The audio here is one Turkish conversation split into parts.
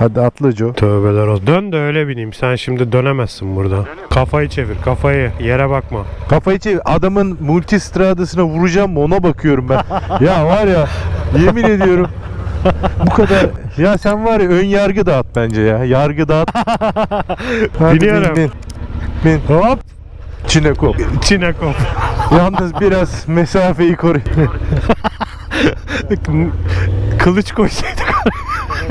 Hadi atla Joe. Tövbeler olsun. Dön de öyle bineyim. Sen şimdi dönemezsin buradan. Kafayı çevir kafayı. Yere bakma. Kafayı çevir. Adamın multistradasına vuracağım mı ona bakıyorum ben. ya var ya yemin ediyorum bu kadar. Ya sen var ya ön yargı dağıt bence ya. Yargı dağıt. Hadi Biliyorum. Bin, bin. bin. Hop. Çinekop. Çinekop. Yalnız biraz mesafeyi koru. Kılıç koysaydık.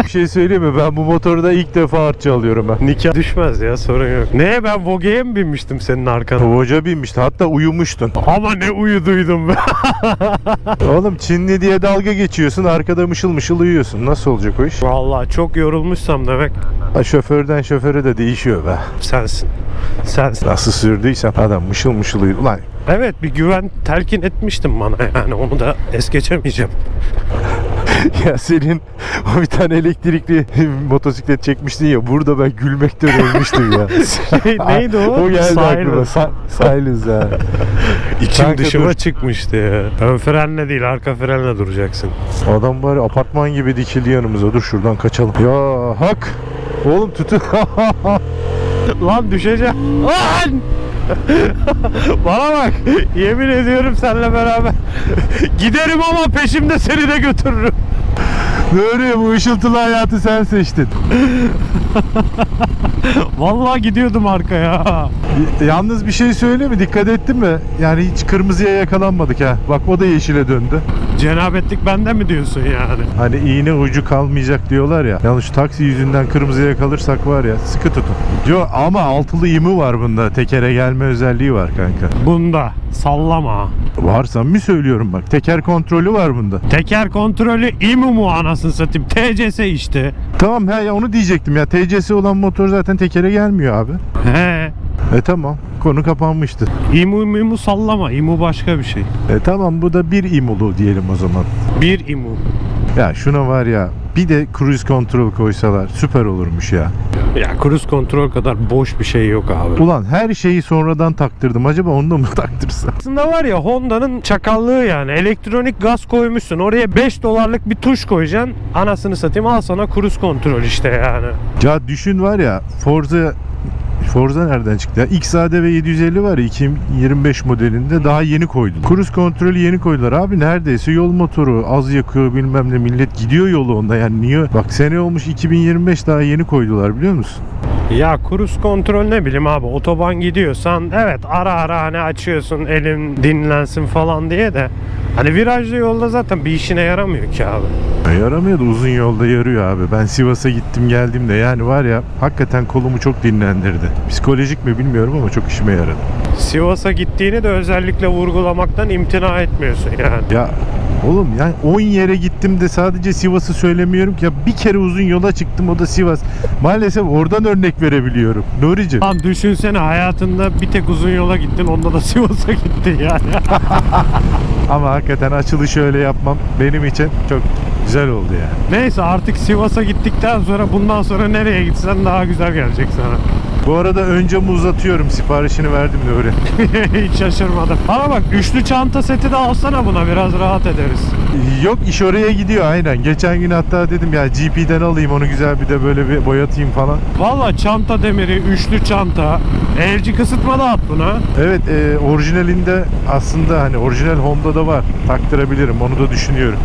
Bir şey söyleyeyim mi? Ben bu motorda ilk defa harçça alıyorum ben. Nikah düşmez ya sorun yok. Neye ben Vogue'ye mi binmiştim senin arkana? Hoca binmişti. Hatta uyumuştun. Ama ne uyuduydum ben. Oğlum Çinli diye dalga geçiyorsun. Arkada mışıl mışıl uyuyorsun. Nasıl olacak o iş? Vallahi çok yorulmuşsam demek Ha, şoförden şoföre de değişiyor be. sensin. Sensin. Nasıl sürdüysem adam mışıl mışıl uyuyor. Ulan Evet bir güven telkin etmiştin bana yani onu da es geçemeyeceğim. ya senin o bir tane elektrikli motosiklet çekmiştin ya. Burada ben gülmekten ölmüştüm ya. Şey, neydi o? o geldi Silence. aklıma. Sa- Silence ha. İçim Kanka dışıma dur. çıkmıştı ya. Ön frenle değil arka frenle duracaksın. Adam ya apartman gibi dikildi yanımıza. Dur şuradan kaçalım. Ya hak. Oğlum tutun. Lan düşeceğim. Lan! Bana bak. Yemin ediyorum seninle beraber. Giderim ama peşimde seni de götürürüm. Böyle bu ışıltılı hayatı sen seçtin. Vallahi gidiyordum arkaya. Yalnız bir şey söyleyeyim mi? Dikkat ettin mi? Yani hiç kırmızıya yakalanmadık ha. Bak o da yeşile döndü. Cenabetlik bende mi diyorsun yani? Hani iğne ucu kalmayacak diyorlar ya. Yalnız şu taksi yüzünden kırmızıya kalırsak var ya sıkı tutun. Yo ama altılı imi var bunda. Tekere gelme özelliği var kanka. Bunda sallama. Varsa mı söylüyorum bak. Teker kontrolü var bunda. Teker kontrolü İMU mu anasını satayım? TCS işte. Tamam he ya onu diyecektim ya. TC'si olan motor zaten tekere gelmiyor abi. He. E tamam. Konu kapanmıştı. İMU İMU sallama. İMU başka bir şey. E tamam bu da bir imulu diyelim o zaman. Bir İMU. Ya şuna var ya bir de cruise control koysalar süper olurmuş ya. Ya cruise kontrol kadar boş bir şey yok abi. Ulan her şeyi sonradan taktırdım. Acaba onu da mı taktırsam? Aslında var ya Honda'nın çakallığı yani. Elektronik gaz koymuşsun. Oraya 5 dolarlık bir tuş koyacaksın. Anasını satayım al sana cruise kontrol işte yani. Ya düşün var ya Forza Forza nereden çıktı ya? XAD ve 750 var ya 2025 modelinde daha yeni koydular. Cruise kontrolü yeni koydular abi neredeyse yol motoru az yakıyor bilmem ne millet gidiyor yolu onda yani niye? Bak sene olmuş 2025 daha yeni koydular biliyor musun? Ya cruise kontrol ne bileyim abi otoban gidiyorsan evet ara ara hani açıyorsun elin dinlensin falan diye de hani virajlı yolda zaten bir işine yaramıyor ki abi. Ya Yaramıyor da uzun yolda yarıyor abi. Ben Sivas'a gittim geldim de yani var ya hakikaten kolumu çok dinlendirdi. Psikolojik mi bilmiyorum ama çok işime yaradı. Sivas'a gittiğini de özellikle vurgulamaktan imtina etmiyorsun yani. Ya oğlum yani 10 yere gittim de sadece Sivas'ı söylemiyorum ki ya bir kere uzun yola çıktım o da Sivas. Maalesef oradan örnek verebiliyorum. Nuri'cim. Lan düşünsene hayatında bir tek uzun yola gittin onda da Sivas'a gittin yani. Ama hakikaten açılışı öyle yapmam benim için çok güzel oldu yani. Neyse artık Sivas'a gittikten sonra bundan sonra nereye gitsen daha güzel gelecek sana. Bu arada öncemi uzatıyorum. Siparişini verdim Nuri. Hiç şaşırmadım. Bana bak üçlü çanta seti de alsana buna biraz rahat ederiz. Yok iş oraya gidiyor aynen. Geçen gün hatta dedim ya GP'den alayım onu güzel bir de böyle bir boyatayım falan. Valla çanta demiri, üçlü çanta, elci kısıtma da at buna. Evet e, orijinalinde aslında hani orijinal Honda'da var. Taktırabilirim onu da düşünüyorum.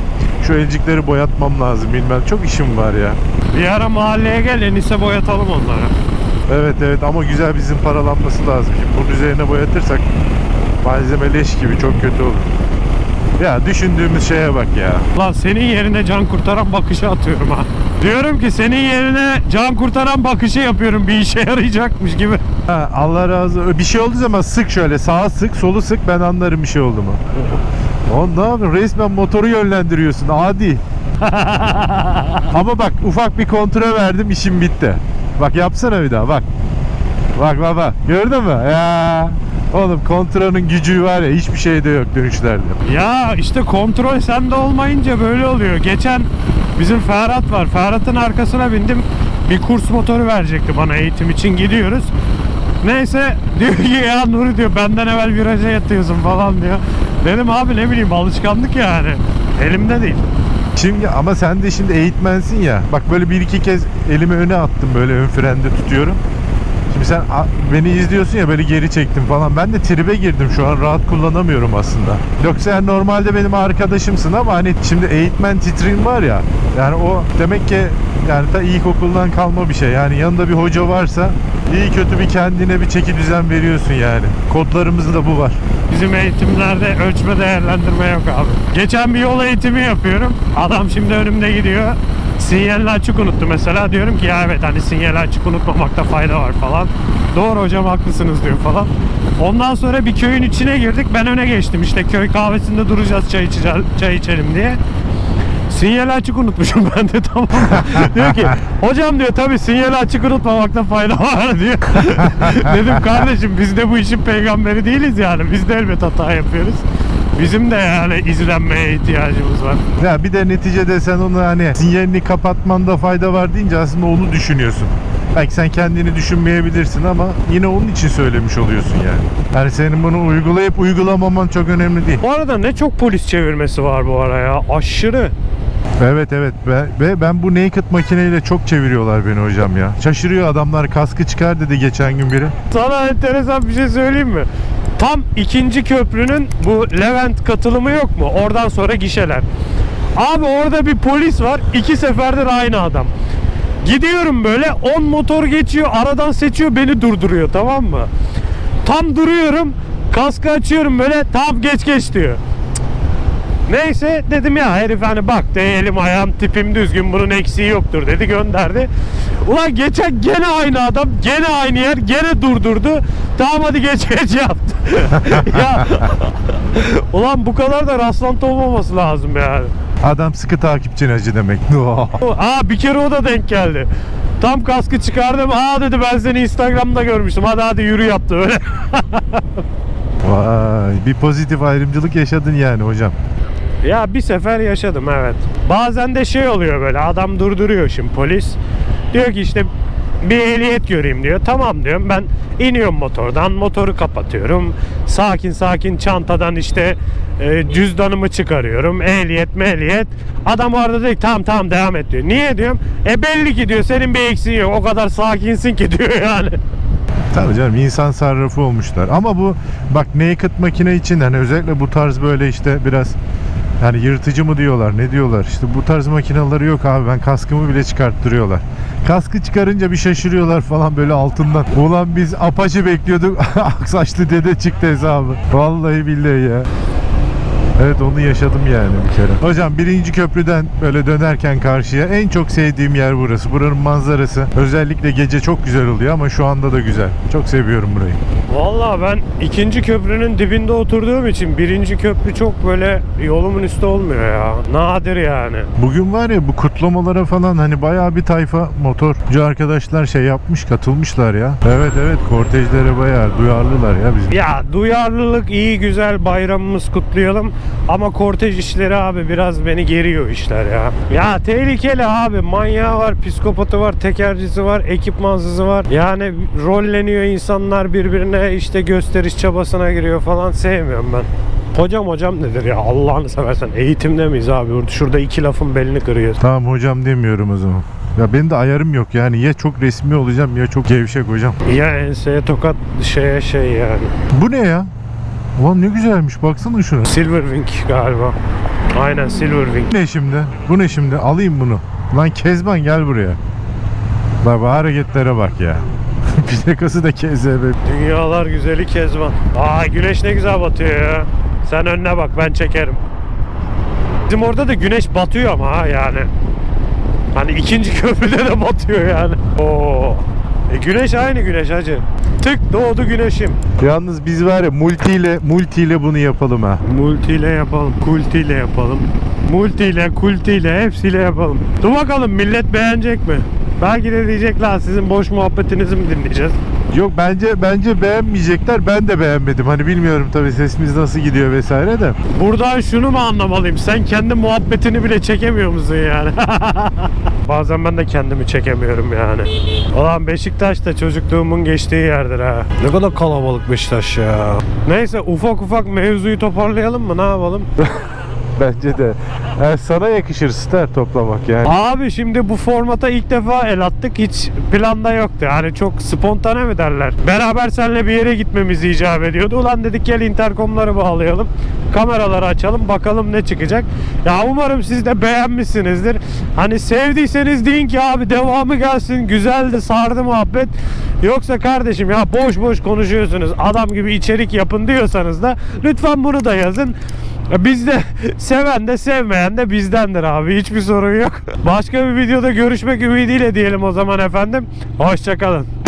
Şu elcikleri boyatmam lazım bilmem. Çok işim var ya. Bir ara mahalleye gel Enis'e boyatalım onları. Evet evet ama güzel bizim paralanması lazım. Şimdi bunun üzerine boyatırsak malzeme leş gibi çok kötü olur. Ya düşündüğümüz şeye bak ya. Lan senin yerine can kurtaran bakışı atıyorum ha. Diyorum ki senin yerine can kurtaran bakışı yapıyorum bir işe yarayacakmış gibi. Ha, Allah razı olsun. Bir şey olduğu zaman sık şöyle sağa sık solu sık ben anlarım bir şey oldu mu. Oğlum ne yapıyorsun? Resmen motoru yönlendiriyorsun. Adi. Ama bak ufak bir kontrol verdim işim bitti. Bak yapsana bir daha bak. Bak bak. Gördün mü? Ya. Oğlum kontranın gücü var ya hiçbir şeyde yok dönüşlerde. Ya işte kontrol sende olmayınca böyle oluyor. Geçen bizim Ferhat var. Ferhat'ın arkasına bindim. Bir kurs motoru verecekti bana eğitim için gidiyoruz. Neyse diyor ki ya Nuri diyor benden evvel viraja yatıyorsun falan diyor. Dedim abi ne bileyim alışkanlık yani. Elimde değil. Şimdi ama sen de şimdi eğitmensin ya. Bak böyle bir iki kez elimi öne attım böyle ön frende tutuyorum. Şimdi sen beni izliyorsun ya böyle geri çektim falan. Ben de tribe girdim şu an rahat kullanamıyorum aslında. Yoksa sen normalde benim arkadaşımsın ama hani şimdi eğitmen titrin var ya. Yani o demek ki yani ta ilkokuldan kalma bir şey. Yani yanında bir hoca varsa iyi kötü bir kendine bir çeki düzen veriyorsun yani. Kodlarımızda da bu var. Bizim eğitimlerde ölçme değerlendirme yok abi. Geçen bir yol eğitimi yapıyorum. Adam şimdi önümde gidiyor. Sinyalini açık unuttu mesela. Diyorum ki ya evet hani sinyali açık unutmamakta fayda var falan. Doğru hocam haklısınız diyor falan. Ondan sonra bir köyün içine girdik. Ben öne geçtim işte köy kahvesinde duracağız çay, içeceğiz, çay içelim diye. Sinyali açık unutmuşum ben de tamam. diyor ki hocam diyor tabii sinyali açık unutmamakta fayda var diyor. Dedim kardeşim biz de bu işin peygamberi değiliz yani. Biz de elbet hata yapıyoruz. Bizim de yani izlenmeye ihtiyacımız var. Ya bir de neticede sen onu hani sinyalini kapatmanda fayda var deyince aslında onu düşünüyorsun. Belki sen kendini düşünmeyebilirsin ama yine onun için söylemiş oluyorsun yani. Yani senin bunu uygulayıp uygulamaman çok önemli değil. Bu arada ne çok polis çevirmesi var bu ara ya. Aşırı. Evet evet ve, ve ben bu naked makineyle çok çeviriyorlar beni hocam ya. Şaşırıyor adamlar kaskı çıkar dedi geçen gün biri. Sana enteresan bir şey söyleyeyim mi? Tam ikinci köprünün bu Levent katılımı yok mu? Oradan sonra gişeler. Abi orada bir polis var. iki seferdir aynı adam. Gidiyorum böyle 10 motor geçiyor aradan seçiyor beni durduruyor tamam mı? Tam duruyorum kaskı açıyorum böyle tam geç geç diyor. Neyse dedim ya herif hani bak de elim ayağım tipim düzgün bunun eksiği yoktur dedi gönderdi. Ulan geçen gene aynı adam gene aynı yer gene durdurdu. Tamam hadi geç geç yaptı. ya ulan bu kadar da rastlantı olmaması lazım yani. Adam sıkı takipçin acı demek. Aa bir kere o da denk geldi. Tam kaskı çıkardım. Aa dedi ben seni Instagram'da görmüştüm. Hadi hadi yürü yaptı öyle. Vay bir pozitif ayrımcılık yaşadın yani hocam. Ya bir sefer yaşadım evet. Bazen de şey oluyor böyle adam durduruyor şimdi polis. Diyor ki işte bir ehliyet göreyim diyor. Tamam diyorum ben iniyorum motordan motoru kapatıyorum. Sakin sakin çantadan işte e, cüzdanımı çıkarıyorum. Ehliyet mehliyet. Adam orada diyor ki, tamam tamam devam et diyor. Niye diyorum? E belli ki diyor senin bir eksiğin yok. O kadar sakinsin ki diyor yani. Tabii canım insan sarrafı olmuşlar. Ama bu bak naked makine için hani özellikle bu tarz böyle işte biraz hani yırtıcı mı diyorlar ne diyorlar işte bu tarz makineleri yok abi ben kaskımı bile çıkarttırıyorlar. Kaskı çıkarınca bir şaşırıyorlar falan böyle altından. Ulan biz apaçı bekliyorduk aksaçlı dede çıktı hesabı. Vallahi billahi ya. Evet onu yaşadım yani bir kere. Hocam birinci köprüden böyle dönerken karşıya en çok sevdiğim yer burası. Buranın manzarası. Özellikle gece çok güzel oluyor ama şu anda da güzel. Çok seviyorum burayı. Vallahi ben ikinci köprünün dibinde oturduğum için birinci köprü çok böyle yolumun üstü olmuyor ya. Nadir yani. Bugün var ya bu kutlamalara falan hani bayağı bir tayfa motorcu arkadaşlar şey yapmış katılmışlar ya. Evet evet kortejlere bayağı duyarlılar ya bizim. Ya duyarlılık iyi güzel bayramımız kutlayalım ama kortej işleri abi biraz beni geriyor işler ya. Ya tehlikeli abi manyağı var, psikopatı var, tekercisi var, ekipmansızı var. Yani rolleniyor insanlar birbirine işte gösteriş çabasına giriyor falan sevmiyorum ben. Hocam hocam nedir ya Allah'ını seversen eğitimde miyiz abi? Şurada iki lafın belini kırıyoruz. Tamam hocam demiyorum o zaman. Ya benim de ayarım yok yani ya çok resmi olacağım ya çok gevşek hocam. Ya enseye tokat şeye şey yani. Bu ne ya? Ulan ne güzelmiş baksana şuna. Silverwing galiba. Aynen Silverwing. Ne şimdi? Bu ne şimdi? Alayım bunu. Lan Kezban gel buraya. Bak bu hareketlere bak ya. Plakası da KZB. Dünyalar güzeli Kezban. Aa güneş ne güzel batıyor ya. Sen önüne bak ben çekerim. Bizim orada da güneş batıyor ama ha yani. Hani ikinci köprüde de batıyor yani. Oo. E güneş aynı güneş hacı. Tık doğdu güneşim. Yalnız biz var ya multiyle multiyle bunu yapalım ha. Multiyle yapalım, kultiyle yapalım. Multiyle, kultiyle hepsiyle yapalım. Dur bakalım millet beğenecek mi? Belki de diyecekler sizin boş muhabbetinizi mi dinleyeceğiz? Yok bence bence beğenmeyecekler. Ben de beğenmedim. Hani bilmiyorum tabii sesimiz nasıl gidiyor vesaire de. Buradan şunu mu anlamalıyım? Sen kendi muhabbetini bile çekemiyor musun yani? Bazen ben de kendimi çekemiyorum yani. Ulan Beşiktaş da çocukluğumun geçtiği yerdir ha. Ne kadar kalabalık Beşiktaş ya. Neyse ufak ufak mevzuyu toparlayalım mı? Ne yapalım? Bence de. Yani sana yakışır star toplamak yani. Abi şimdi bu formata ilk defa el attık. Hiç planda yoktu. Yani çok spontane mi derler? Beraber seninle bir yere gitmemiz icap ediyordu. Ulan dedik gel interkomları bağlayalım. Kameraları açalım. Bakalım ne çıkacak. Ya umarım siz de beğenmişsinizdir. Hani sevdiyseniz deyin ki abi devamı gelsin. Güzeldi sardı muhabbet. Yoksa kardeşim ya boş boş konuşuyorsunuz. Adam gibi içerik yapın diyorsanız da lütfen bunu da yazın. Biz de seven de sevmeyen de bizdendir abi. Hiçbir sorun yok. Başka bir videoda görüşmek ümidiyle diyelim o zaman efendim. Hoşçakalın.